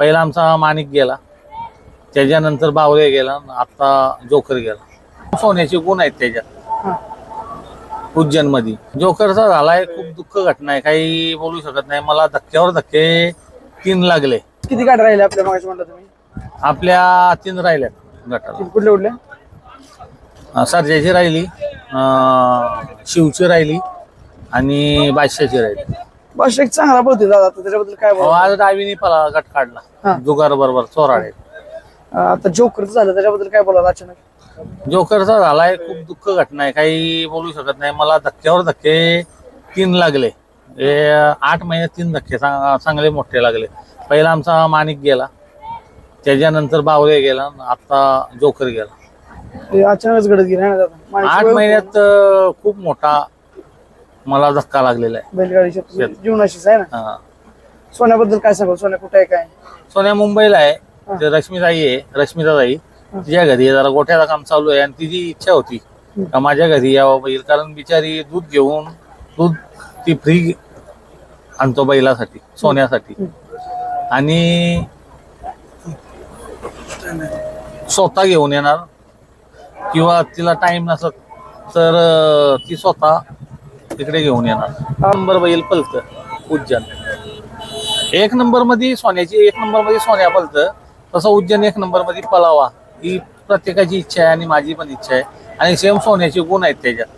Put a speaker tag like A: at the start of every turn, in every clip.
A: पहिला आमचा माणिक गेला. त्याच्यानंतर बावरे गेला आता जोकर गेला. सोन्याचे गुण आहेत त्याच्यात. उज्जैनमध्ये जोकरचा झालाय खूप दुःख घटना आहे. काही बोलू शकत नाही. मला धक्क्यावर धक्के तीन लागले.
B: किती गाड्या राहिल्या आपल्या मागाशी म्हणलं तुम्ही?
A: आपल्या तीन राहिल्यात गटाला.
B: कुठल्या कुठल्या?
A: सर्जाची राहिली शिवची राहिली आणि बादशाची राहिली.
B: बस एक चांगला बोलतोय दादा आता त्याच्याबद्दल काय
A: अहो,
B: बोला
A: आज डावीनी पला गट काढला. जुगार बरोबर चोराडे
B: आता जोकरचं झालं त्याच्याबद्दल काय बोलायला अचानक?
A: जोकरचा झालाय खूप दुःख घटना आहे काही बोलू शकत नाही. मला धक्क्यावर धक्के तीन लागले. हे आठ महिन्यात तीन धक्के चांग- चांगले मोठे लागले. पहिला आमचा माणिक गेला. त्याच्यानंतर बावरे गेला आता जोकर गेला.
B: हे अचानकच घडत गेलं ना दादा? माणिकचं
A: आठ
B: वय
A: महिन्यात अं, खूप मोठा मला धक्का लागलेला आहे.
B: बैलगाडी क्षेत्र जीवनाशीच आहे ना?
A: हा.
B: सोन्याबद्दल काय सांगू सोन्या कुठे आहे काय?
A: सोन्या मुंबईला आहे. ते रश्मीताई आहे. रश्मिताताई तिच्या घरी जरा गोठ्याचं काम चालू आहे आणि तिची इच्छा होती का माझ्या घरी यावं बैल कारण बिचारी दूध घेऊन दूध ती फ्री आणतो बैलासाठी सोन्यासाठी. आणि स्वतः घेऊन येणार. किंवा तिला टाइम नसत तर अं, ती स्वतः तिकडे घेऊन येणार. नंबर बैल पलत. उज्जैन. एक नंबरमध्ये सोन्याची एक नंबरमध्ये सोन्या पलत. तसं उज्जैन एक नंबरमध्ये पलावा. ही प्रत्येकाची इच्छा आहे आणि माझी पण इच्छा आहे. आणि सेम सोन्याचे गुण आहेत त्याच्यात.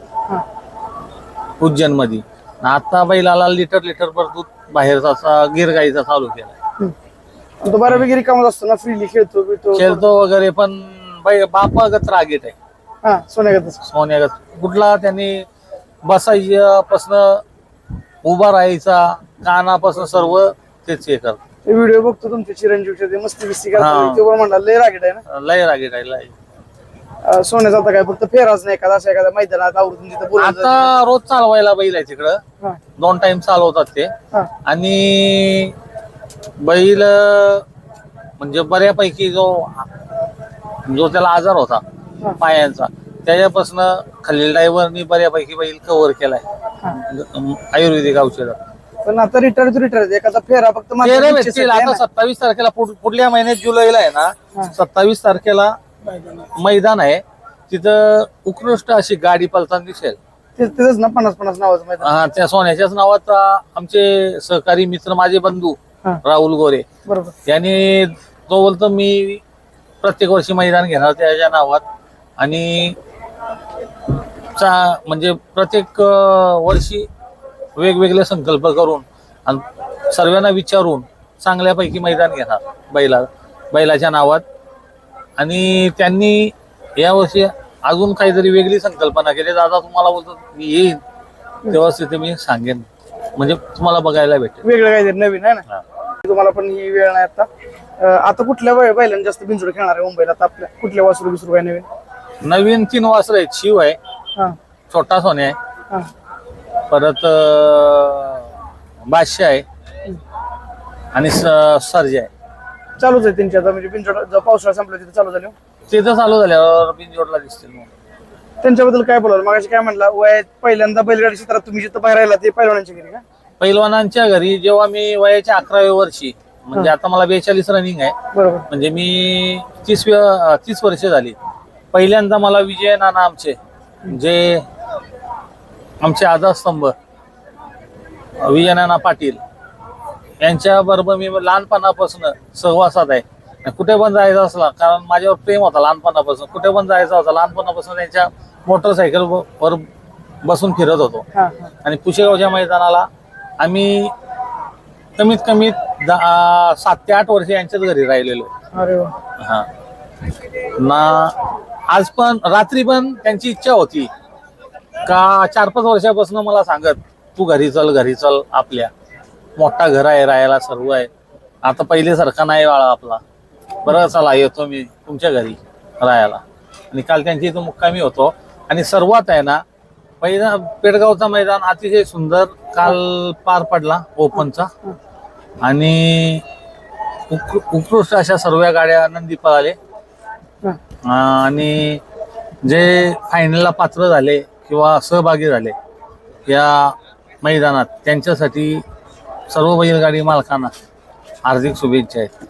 A: उज्जैनमध्ये आता बैलाला लिटर लिटर भर दूध बाहेरचा गिर गाईचा चालू केला
B: तो बऱ्यापैकी रिकामच असतो ना? फ्रीली खेळतो
A: खेळतो वगैरे पण बापागत रागीट आहे.
B: सोन्यागतच.
A: सोन्यागत. कुठला त्यांनी बसायच्यापासनं उभा राहायचा कानापासून सर्व तेच हे करत
B: ते व्हिडिओ बघतो तुमचे चिरंजीवचे ते मस्ती बिस्ती
A: हा.
B: करतो ते पण म्हणला लय रागीट आहे ना?
A: लय रागीट आहे लय.
B: अं, सोन्याचा आता काय फक्त फेराच नाही एखादा असं एखादा मैदानात आवडून तिथं बोलायचं
A: आता रोज चालवायला बैल आहे तिकडं.
B: हा.
A: दोन टाइम चालवतात ते.
B: हा.
A: आणि बैल म्हणजे बऱ्यापैकी जो जो त्याला आजार होता
B: हा.
A: पायांचा त्याच्यापासून खालील ड्रायव्हरनी बऱ्यापैकी बैल कव्हर केलाय. आयुर्वेदिक औषधात
B: पण आता रिटायर टू रिटायर एखादा फेरा फक्त इच्छेसाठी आहे
A: आता
B: ना.
A: सत्तावीस तारखेला पुढ- पुढल्या महिन्यात जुलैला आहे
B: हा.
A: ना सत्तावीस तारखेला मैदान आहे तिथं उत्कृष्ट अशी गाडी पलताना दिसेल
B: ते- तेच ना पन्नास पन्नास नावाचं मैदान
A: हा, त्या सोन्याच्याच नावात आ, आमचे सहकारी मित्र माझे बंधू
B: हा.
A: राहुल गोरे
B: बरोबर
A: यांनी तो बोलतो मी प्रत्येक वर्षी मैदान घेणार त्याच्या नावात आणि चा म्हणजे प्रत्येक वर्षी वेगवेगळे संकल्प करून आणि सर्वांना विचारून चांगल्यापैकी मैदान घेणार बैला बैलाच्या नावात. आणि त्यांनी यावर्षी अजून काहीतरी वेगळी संकल्पना केली. दादा तुम्हाला बोलतो मी येईन. तेव्हा तिथे मी सांगेन. म्हणजे तुम्हाला बघायला भेटेल.
B: वेगळं काहीतरी नवीन आहे ना. तुम्हाला पण ही वेळ नाही आता. आता कुठल्या बै- बैलांना जास्त बिंजोड खेळणार आहे मुंबईला? आता आपल्या कुठल्या वासरू बिसरू काय नवीन?
A: नवीन तीन वासर आहेत. शिव आहे. छोटा सोने आहे.
B: हा.
A: परत अं, बादशाह आहे. आणि सर्जा आहे.
B: चालूच आहे त्यांची आता म्हणजे जर पावसाळा संपला तिथे चालू झाले
A: तिथं चालू झाल्यावर बिनजोडला दिसतील मग.
B: त्यांच्याबद्दल काय बोलाल? मग काय म्हणला वय पहिल्यांदा बैलगाडी क्षेत्रात तुम्ही जिथं बाहेर राहिला ते पहिलवानांच्या घरी का?
A: पैलवानांच्या घरी जेव्हा मी वयाच्या अकराव्या वर्षी म्हणजे आता मला बेचाळीस रनिंग आहे.
B: बरोबर.
A: म्हणजे मी तीस तीस वर्ष झाली. पहिल्यांदा मला विजय नाना आमचे जे आमचे आधारस्तंभ विजय नाना पाटील यांच्या बरोबर मी लहानपणापासून सहवासात आहे. कुठे पण जायचं असला कारण माझ्यावर प्रेम होता लहानपणापासून. कुठे पण जायचं होता लहानपणापासून त्यांच्या मोटरसायकल वर बसून फिरत होतो. आणि पुशेगावच्या मैदानाला आम्ही कमीत कमी सात ते आठ वर्ष यांच्याच घरी राहिलेलो हा. ना आज पण रात्री पण त्यांची इच्छा होती. का चार पाच वर्षापासून मला सांगत तू घरी चल घरी चल आपल्या. मोठा घर आहे राहायला सर्व आहे. आता पहिलेसारखा नाही वाळा आपला. बरं चला येतो मी तुमच्या घरी राहायला. आणि काल त्यांची इथं मुक्कामी होतो. आणि सर्वात आहे ना पहिला पेडगावचा मैदान अतिशय सुंदर काल पार पडला ओपनचा. आणि उत्कृष्ट अशा सर्व गाड्या नंदी पळाले आणि जे फायनलला पात्र झाले किंवा सहभागी झाले या मैदानात त्यांच्यासाठी सर्व बैलगाडी मालकांना हार्दिक शुभेच्छा आहेत.